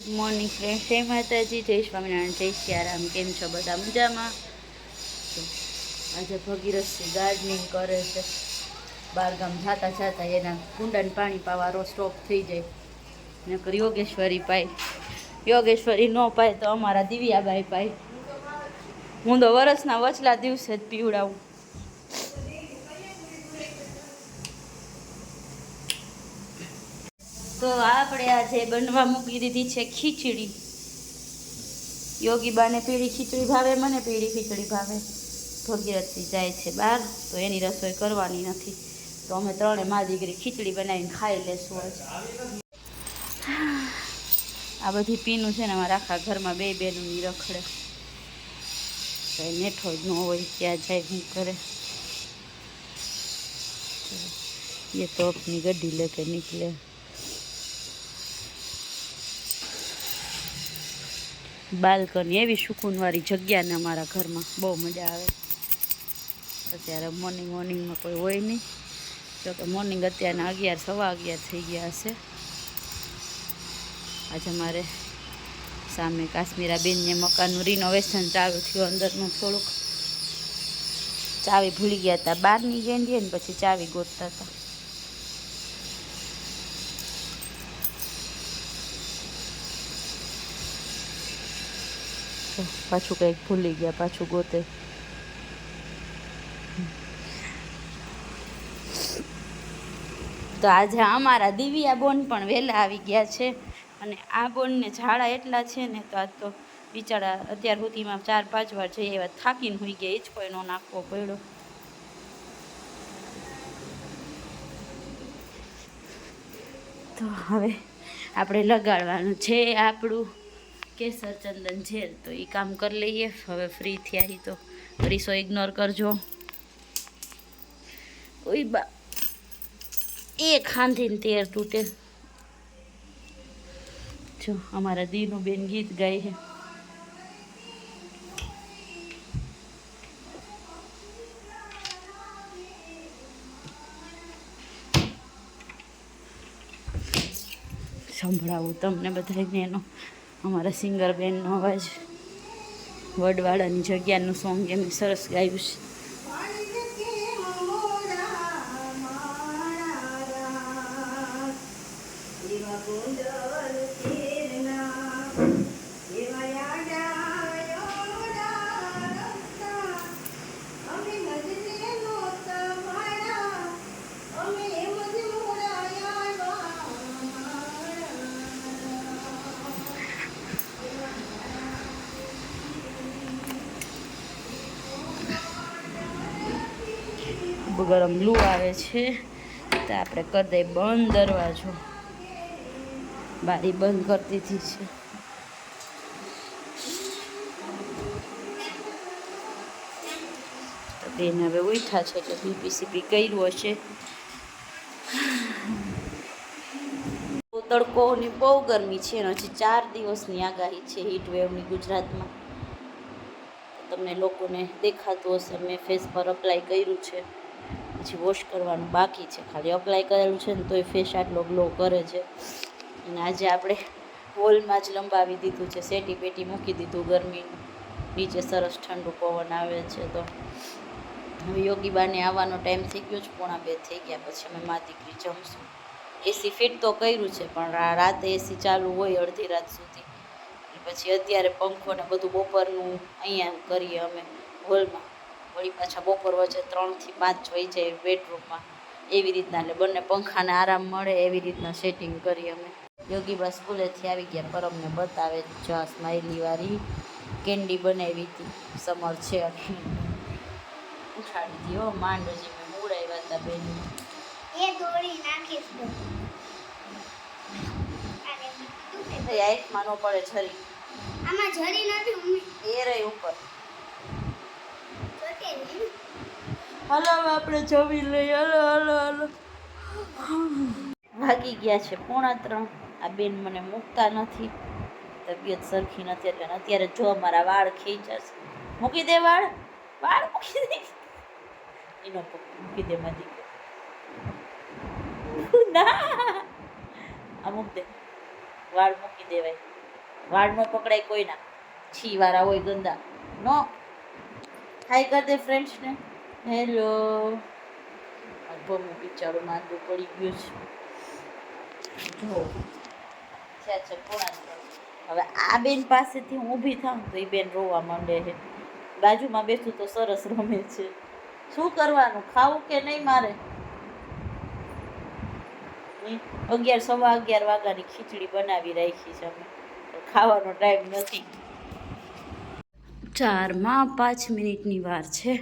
Good morning friend જય માતાજી જય સ્વામિનારાયણ જય સિયારામ કેમ છો બધા મજામાં? આજે ભગીરથસિંહ ગાર્ડનિંગ કરે છે. બારગામ જાતા જાતા એના કુંડાને પાણી પાવાનો સ્ટોપ થઈ જાય. નકર યોગેશ્વરી પાય. યોગેશ્વરી ન પાય તો અમારા દિવ્યાબાઈ પાય. હું તો વરસના વચલા દિવસે જ પીવડાવું. તો આપણે આજે બનવા મૂકી દીધી છે ખીચડી યોગી બાને પીળી ખીચડી ભાવે મને પીળી ખીચડી ભાવે ભગીરથથી જાય છે બહાર તો એની રસોઈ કરવાની નથી તો અમે ત્રણે મા દીકરી ખીચડી બનાવીને ખાઈ લેશું આજે આ બધી પીનું છે ને અમારા આખા ઘરમાં બે બેનું રખડે તો એ નેઠો જ ન હોય ત્યાં જાય શું કરે ये तो अपनी गड्डी लेके निकले બાલ્કની એવી સુકૂનવાળી જગ્યા ને અમારા ઘરમાં. બહુ મજા આવે. અત્યારે મોર્નિંગ મોર્નિંગમાં કોઈ હોય નહીં. જો કે મોર્નિંગ અત્યારના અગિયાર, સવા અગિયાર થઈ ગયા હશે. આજે મારે સામે કાશ્મીરા બેનને મકાનનું રિનોવેશન ચાલુ થયું, અંદરનું થોડુંક ચાવી ભૂલી ગયા હતા. બહારની ગેંડીએ ને પછી ચાવી ગોતતા હતા. તો પાછું કંઈક ભૂલી ગયા, પાછું ગોતે. તો આજે અમારા દિવ્યા બોન પણ વહેલા આવી ગયા છે અને આ બોનને ઝાડા એટલા છે ને તો આજ તો બિચારા અત્યાર સુધીમાં ચાર, પાંચ વાર જઈએ એવા થાકીને હોઈ ગયા, એ જ કોઈનો નાખવો પડ્યો. તો હવે આપણે લગાડવાનું છે આપણું. કેસર, ચંદન જેલ તો એ કામ કરી લઈએ. હવે ફ્રી થયા તો. રીસો ઇગ્નોર કરજો. ઓય બા. એ ખાંધીને તેર તૂટે. જો, અમારા દીનું બેન ગીત ગાય છે. સંભળાવું તમને બધાને એનો. અમારા સિંગર બેનનો અવાજ વડવાળાની જગ્યાનું સોંગ એમ સરસ ગાયું છે. ગરમ લૂ આવે છે. તો આપણે કરી દઈએ બંધ દરવાજો. બારી બંધ કરી દીધી છે. તો બેન હવે ઉઠા છે કે બીપી સીપી કર્યું હશે. તડકોની બહુ ગરમી છે અને હજી ચાર દિવસની આગાહી છે હીટ વેવની ગુજરાતમાં. તમને લોકોને દેખાતું હશે, મેં ફેસ પર અપ્લાય કર્યું છે. પછી વોશ કરવાનું બાકી છે. ખાલી અપ્લાય કરેલું છે ને તોય ફેસ આટલો ગ્લો કરે છે. અને આજે આપણે હોલમાં જ લંબાવી દીધું છે. સેટી પેટી મૂકી દીધું ગરમીનું. નીચે સરસ ઠંડુ પવન આવે છે તો. હવે યોગીબાને આવવાનો ટાઈમ થઈ ગયો છે. પોણા બે થઈ ગયા પછી અમે મા દીકરી જમશું. એસી ફિટ તો કર્યું છે, પણ રાતે એસી ચાલુ હોય અડધી રાત સુધી. પછી અત્યારે પંખો ને બધું બપોરનું અહીંયા કરીએ અમે હોલમાં વળી પાછા બપોર વચ્ચે ત્રણથી પાંચ વહી જાય બેડરૂમમાં. એવી રીતના એટલે બંને પંખાને આરામ મળે એવી રીતના સેટિંગ કરી અમે. યોગીબા સ્કૂલેથી આવી ગયા પર અમને બતાવે જો આ સ્માઇલી વાળી કેન્ડી બનાવી હતી. સમર છે ઉઠાડી હતી હો માંડ હજી મેં મૂળાવ્યા હતા બેન. એ દોરી નાખીશ આઈટમાં ન પડે છરી આમાં જરી નથી મમ્મી. એ રહી ઉપર. હાલો આપણે જમી લઈએ. Hello hello hello. ભાગી ગયા છે પોણા ત્રણ. આ બેન મને મૂકતા નથી. તબિયત સરખી નથી એટલે અત્યારે જો મારા વાળ ખેંચાશે મૂકી દે વાળ. વાળ મૂકી દે. એનો મૂકી દે મારી આ દે. વાળ મૂકી દેવાય. વાળ ન પકડાય કોઈના છી વાળા હોય ગંદા. નો. હાય કર દે ફ્રેન્ડ્સને હેલો ભમું બિચારું માંદો પડી ગયું છે. જો. છે છે પોણા હવે આ બેન પાસેથી હું ઊભી થાઉં તો એ બેન રોવા માંડે છે. બાજુમાં બેસું તો સરસ રમે છે. શું કરવાનું? ખાવું કે નહીં મારે? અગિયાર સવા અગિયાર વાગ્યાની ખીચડી બનાવી રાખી છે અમે. ખાવાનો ટાઈમ નથી. ચારમાં પાંચ મિનિટની વાર છે.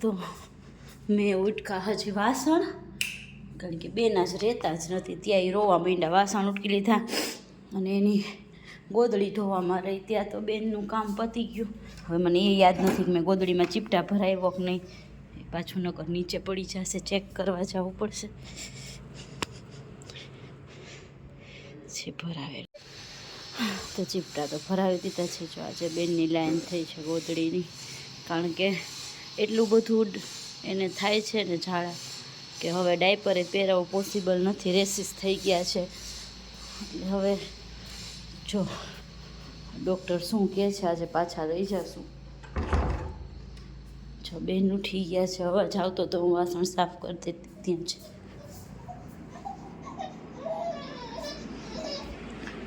તો મેં ઉટકા હજી વાસણ, કારણ કે બેના જ રહેતા જ નથી. ત્યાં એ રોવા માંડ્યા, વાસણ ઉટકી લીધા અને એની ગોદડી ધોવામાં રહી. ત્યાં તો બેનનું કામ પતી ગયું. હવે મને એ યાદ નથી કે મેં ગોદડીમાં ચીપટા ભરાવ્યો કે નહીં. પાછું નકર નીચે પડી જશે, ચેક કરવા જવું પડશે. છે ભરાવેલ. તો ચીપટા તો ભરાવી દીધા છે જો આજે બેનની લાઈન થઈ છે ગોદડીની. કારણ કે એટલું બધું એને થાય છે ને ઝાડા, કે હવે ડાયપરે પહેરાવવું પોસિબલ નથી. રેસીસ થઈ ગયા છે. એટલે હવે જો ડૉક્ટર શું કહે છે, આજે પાછા લઈ જશું. જો બેન ઉઠી ગયા છે, અવાજ આવતો તો હું વાસણ સાફ કરી દેતી ત્યાં છે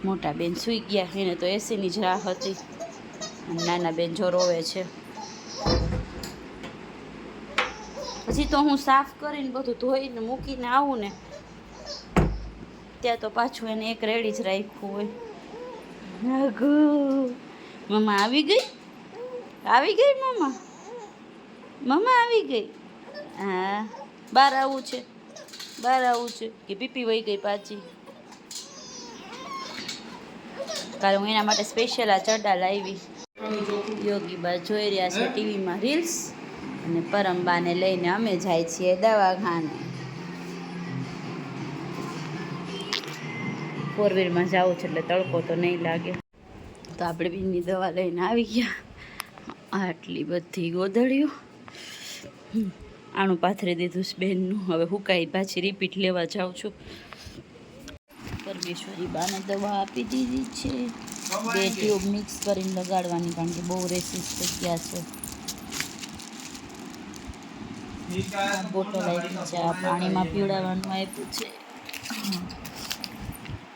મોટા બેન સૂઈ ગયા. એને તો એસીની જ રાહ હતી. નાના બેન જો રોવે છે. પછી તો હું સાફ કરીને બધું ધોઈને મૂકીને આવું ને, ત્યાં તો પાછું એને એક રેડી જ રાખ્યું હોય. મમ્મા આવી ગઈ? આવી ગઈ મમ્મા? મમ્મા આવી ગઈ? હા, બહાર આવું છે. બહાર આવું છે. કે પીપી વહી ગઈ પાછી. કાલે હું એના માટે સ્પેશિયલ આ ચડા લાવી. યોગી બા જોઈ રહ્યા છે ટીવીમાં રીલ્સ અને પરમબાને લઈને અમે જાય છીએ દવાખાને. ફોર વ્હીલમાં જાવું એટલે તડકો તો નહીં લાગે. તો આપણે બીની દવા લઈને આવી ગયા. આટલી બધી ગોદડીઓ. આણું પાથરી દીધું છે બેનનું. હવે હુકાઈ પાછી રિપીટ લેવા જાઉં છું. પરમેશ્વરી બાને દવા આપી દીધી છે. બે ટ્યુબ મિક્સ કરીને લગાડવાની, કારણ કે બહુ રેસીસ થઈ ગયા છે. બોટલ આપી છે, આ પાણીમાં પીવડાવવાનું આપ્યું છે.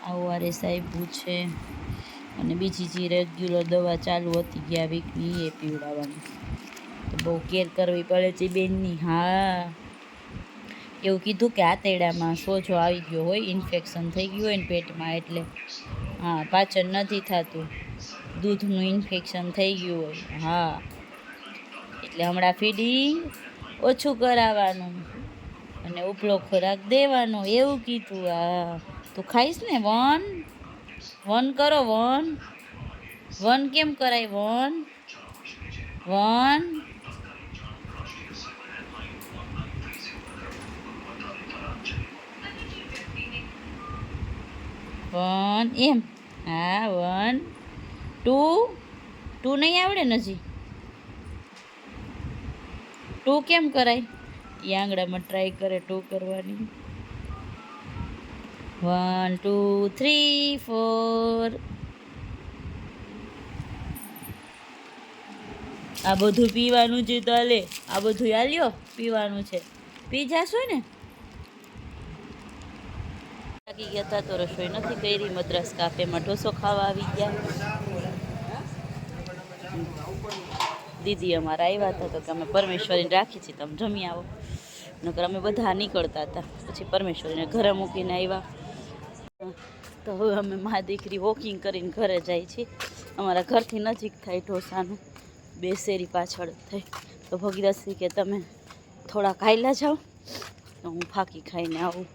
આ ઓઆરએસ આપ્યું છે. અને બીજી જે રેગ્યુલર દવા ચાલુ હતી ગયા વીકની એ પીવડાવવાની. બહુ કેર કરવી પડે છે બેનની. હા. એવું કીધું કે આતેડામાં સોજો આવી ગયો હોય, ઇન્ફેક્શન થઈ ગયું હોય ને પેટમાં એટલે, હા, પાચન નથી થતું. દૂધનું ઇન્ફેક્શન થઈ ગયું હોય, હા. એટલે હમણાં ફીડિંગ ઓછું કરાવવાનું અને ઉપલો ખોરાક દેવાનો, એવું કીધું, હા. તું ખાઈશ ને વન? વન કરો વન. વન કેમ કરાય વન? વન? વન, એમ. હા, વન, ટુ. ટુ નહીં આવડે નજી? ટુ કેમ કરાય? એ આંગળામાં ટ્રાય કરે ટુ કરવાની. One, two, three, four. આ બધું પીવાનું છે તો લે આ બધું આલ્યો પીવાનું છે. પી જાશો ને? થાકી ગયા હતા તો રસોઈ નથી કરી, મદ્રાસ કાફેમાં ઢોસો ખાવા આવી ગયા. દીદી અમારા આવ્યા હતા તો કે અમે પરમેશ્વરીને રાખી છીએ તમે જમી આવો. નકર અમે બધા નીકળતા હતા, પછી પરમેશ્વરીને ઘરે મૂકીને આવ્યા. તો હવે અમે મા દીકરી વોકિંગ કરીને ઘરે જાય છીએ અમારા ઘરથી નજીક થાય ઢોસાનું, બે શેરી પાછળ થઈ તો ભગીરથસિંહ કે તમે થોડા ખાઈલા જાઓ, તો હું ફાંકી ખાઈને આવું.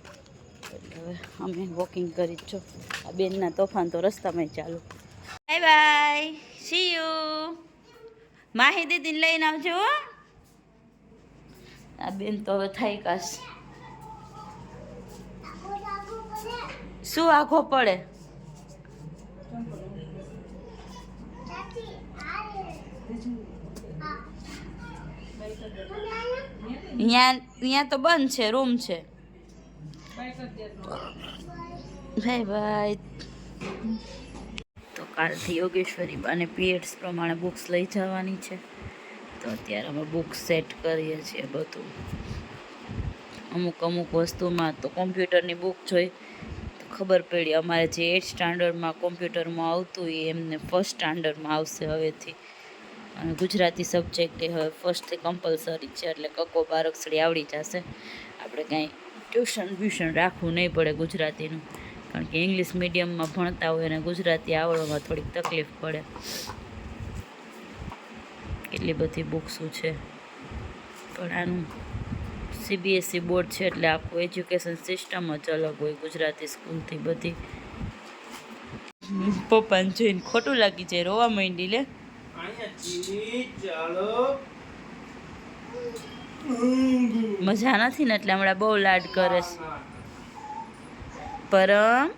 એટલે હવે અમે વોકિંગ કરી જ છો. આ બેનના તોફાન તો રસ્તામાં ચાલુ. Bye bye see you Mahi દીદીને લઈને આવજો હો. આ બેન તો હવે થઈ કાશ શું આખો પડે? અહીંયા અહીંયા તો બંધ છે રૂમ છે. Bye bye. તો કાલથી યોગેશ્વરી બાને પીએડ્સ પ્રમાણે બુક્સ લઈ જવાની છે. તો અત્યારે અમે બુક્સ સેટ કરીએ છીએ બધું. અમુક અમુક વસ્તુમાં તો કોમ્પ્યુટરની બુક જોઈ. તો ખબર પડી અમારે જે એટ સ્ટાન્ડર્ડમાં કોમ્પ્યુટરમાં આવતું એ એમને ફર્સ્ટ સ્ટાન્ડર્ડમાં આવશે હવેથી. અને ગુજરાતી સબ્જેક્ટ એ હવે ફર્સ્ટથી કમ્પલસરી છે એટલે કકો બારક્ષડી આવડી જશે. આપણે કાંઈ ટ્યુશન બ્યુશન રાખવું નહીં પડે ગુજરાતીનું. કારણ કે ઇંગ્લિશ મીડિયમમાં ભણતા હોય અને ગુજરાતી આવડવામાં થોડીક તકલીફ પડે. કેટલી બધી બુક્સો છે. પણ આનું સીબીએસઈ બોર્ડ છે એટલે આખું એજ્યુકેશન સિસ્ટમ જ અલગ હોય ગુજરાતી સ્કૂલથી બધી. પપ્પાને જોઈને ખોટું લાગી જાય, રોવા માંડી લે. ચાલો. મજા નથી ને એટલે હમણાં બહુ લાડ કરે છે. પરમ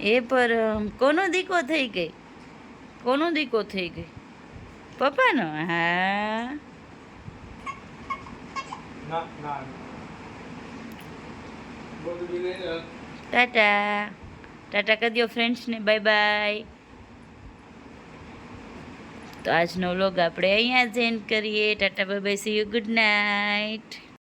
એ પરમ. કોનો દીકો થઈ ગઈ? કોનો દીકો થઈ ગઈ? પપ્પાનો? હા. ટાટા. ટાટા કરી દો ફ્રેન્ડ્સને બાય બાય તો આજનો વ્લોગ આપણે અહીંયા જ એન્ડ કરીએ. Tata bye bye see you good night